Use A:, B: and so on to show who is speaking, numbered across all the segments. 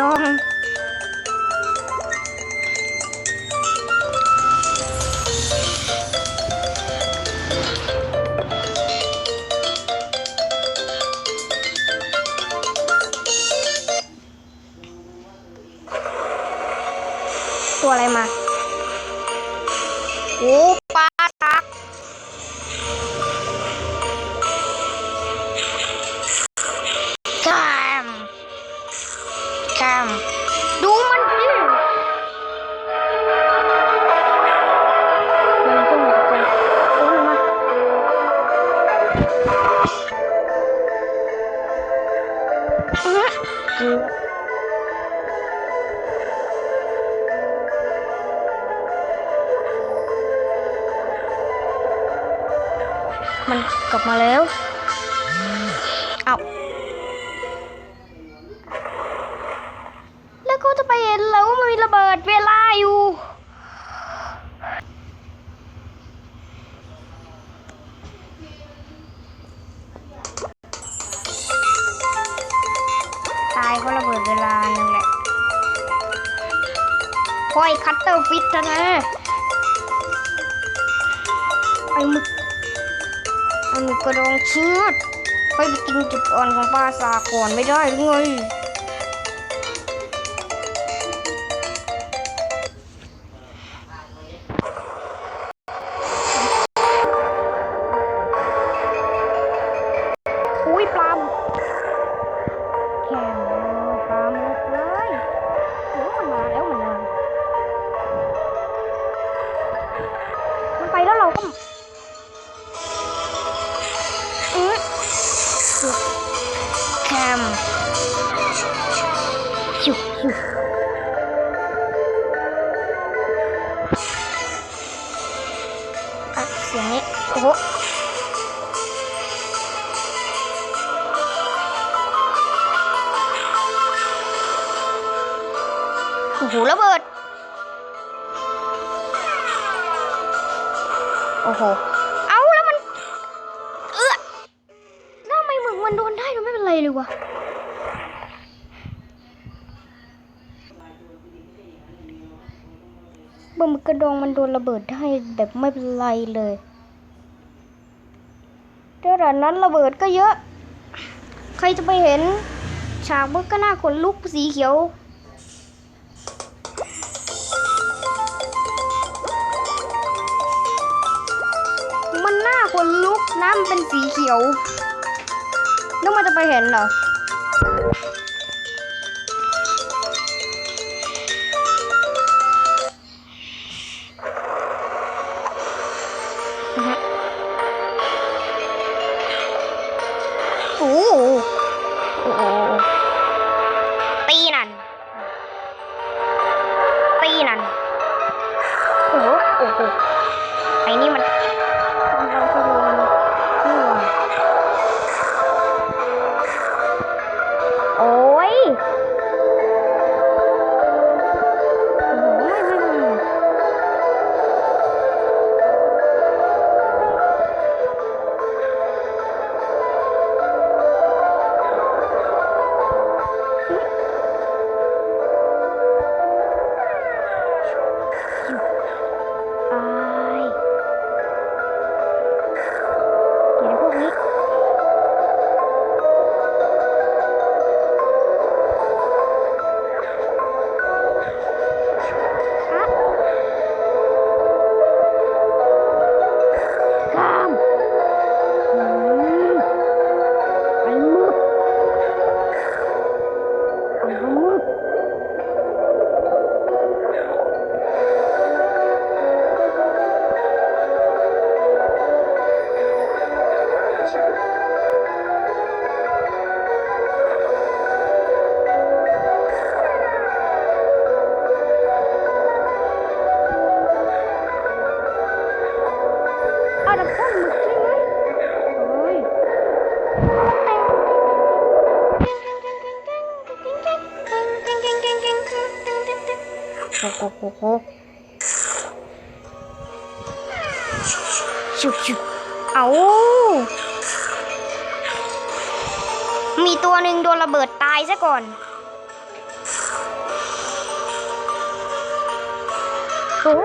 A: ดง แคมดูมันดิมันก็เหมือนกันโอ้ยมาอื้อหือมันกลับมาแล้ว เอาแไปเห็นแล้วมันมีระเบิดเวลาอยู่ ตายเพราะระเบิดเวลานั่นแหละคอยคัตเตอร์ฟิตนะไอ้หมึกไอ้หมึกกระดองเชือดคอยไปกินจุดอ่อนของปลาสาก่อนไม่ได้หรือไง แโอ้โหระเบิด โอ้โห เอาแล้วมัน เอ้อทำไมมึกมันโดนได้มันไม่เป็นไรเลยวะบมึกกระดองมันโดนระเบิดได้แบบไม่เป็นไรเลยแต่ด่านนั้นระเบิดก็เยอะ ใครจะไปเห็น ฉากมึกก็น่าขนลุกสีเขียว สีเขียวนึกมันจะไปเห็นเหรอ โอ้โหชุบชุบเอามีตัวหนึ่งโดนระเบิดตายซะก่อน โอ้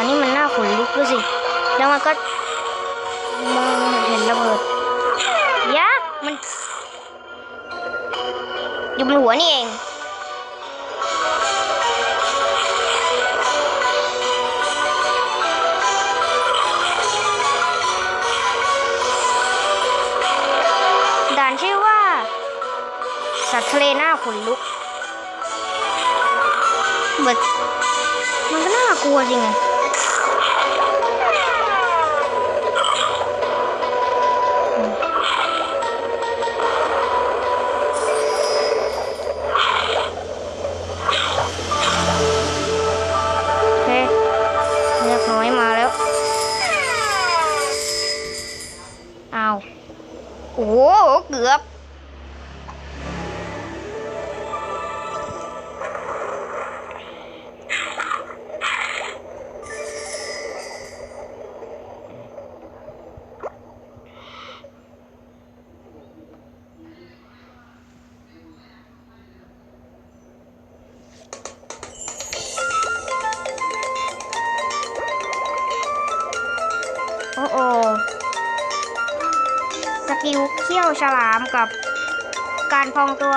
A: ตอนนี้มันน้าขนลุกด้วยสิ แล้วมันก็มองเห็นระเบิดยักษ์มันอยู่บนหัวนี่เองด่านชื่อว่า สัตว์ทะเลหน้าขนลุกเหมือนมันก็น่ากลัวจริงอะ เอาวโอ้โหเกือบโอ้โอส กิลเขี้ยวฉลามกับการพองตัว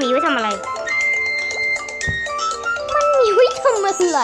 A: มีไว้ทำอะไร มันมีไว้ทำอะไร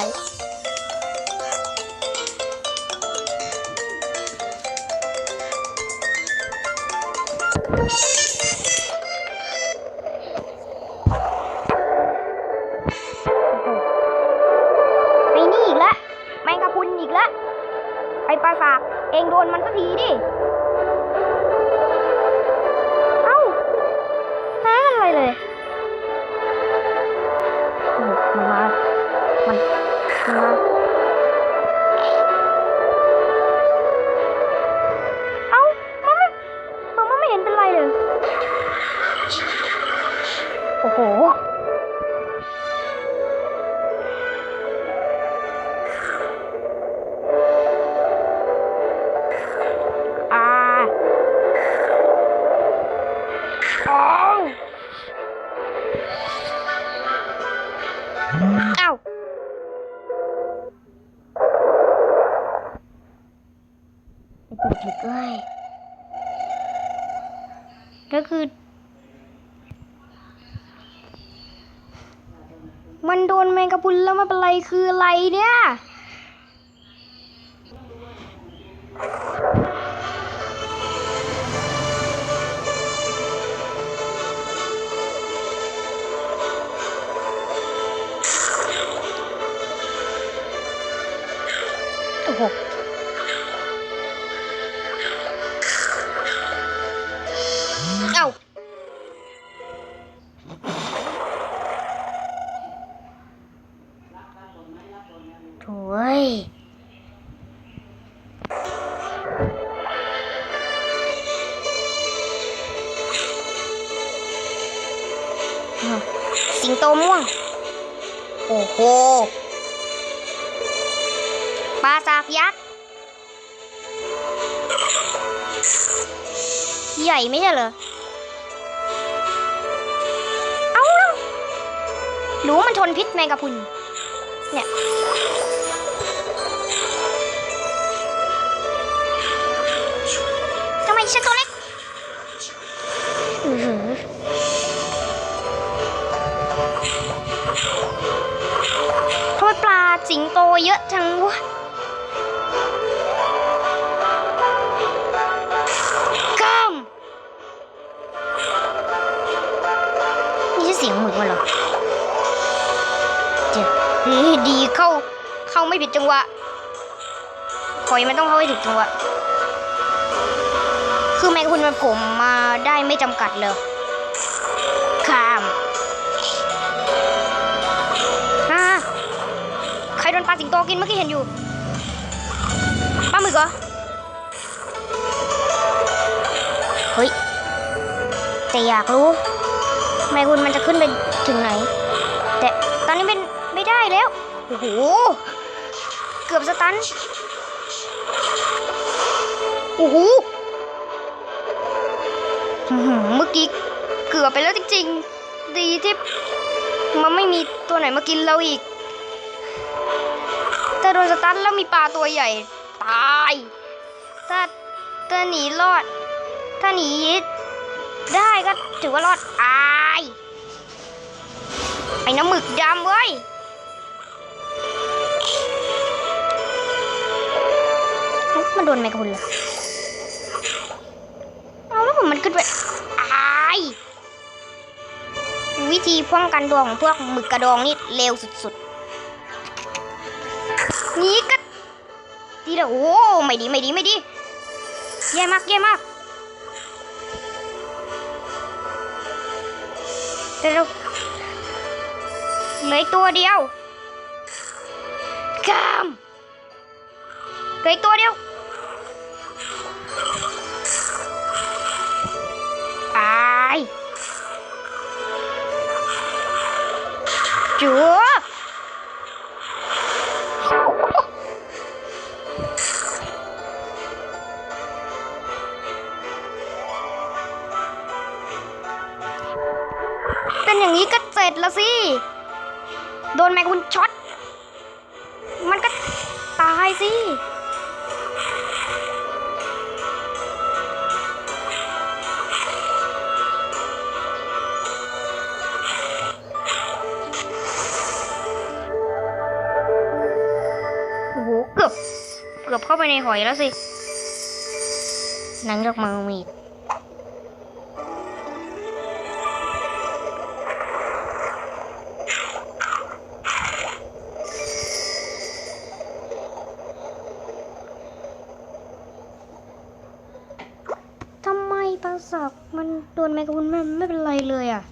A: อ้ปุกเอ้ยก็คือ มันโดนแมงกะพรุนแล้วไม่เป็นไรคืออะไรเนี่ยโอ้โห งโตม่วง โอ้โหปลาสากยักษ์ ใหญ่ไม่ใช่เหรอ เอ้าแล้วหรือมันทนพิษแมงกะพรุน เนี่ยทำไมฉันตัวเล็ก สียงหมึกมมันเหรอเจ็บดีเข้าเข้าไม่ผิดจังหวะคอยมันต้องเข้าให้ถูกจังหวะคือแมงคุณมันผมมาได้ไม่จำกัดเลยข้ามอ่าใครโดนปลาสิงโตกินเมื่อกี้เห็นอยู่ปลาหมึกเหรอเฮ้ยแต่อยากรู้ แมคุณมันจะขึ้นไปถึงไหน แต่ตอนนี้เป็นไม่ได้แล้ว โอ้โห เกือบสตัน โอ้โห เมื่อกี้เกือบไปแล้วจริงๆ ดีที่มันไม่มีตัวไหนมากินเราอีก แต่โดนสตันแล้วมีปลาตัวใหญ่ ตาย ถ้าถ้าหนีรอด ถ้าหนีได้ก็ถือว่ารอดอา ไอ้น้ำหมึกดำเว้ยเฮ้ยมันโดนแมกุนเหรอเอาแล้วผมมันขึ้นไปอายวิธีป้องกันตัวของพวกหมึกกระดองนี่เร็วสุดๆ นี่ก็ดีแล้วโอ้ไม่ดีไม่ดีไม่ดีแย่มากแย่มากเร็ว เหลืออีกตัวเดียวกามเหลืออีกตัวเดียวตายจั สิ โอ้โห เกือบ เกือบเข้าไปในหอยแล้วสิ หนังยกมือมีด แมงกะพรุนไม่ไม่เป็นไรเลยอะ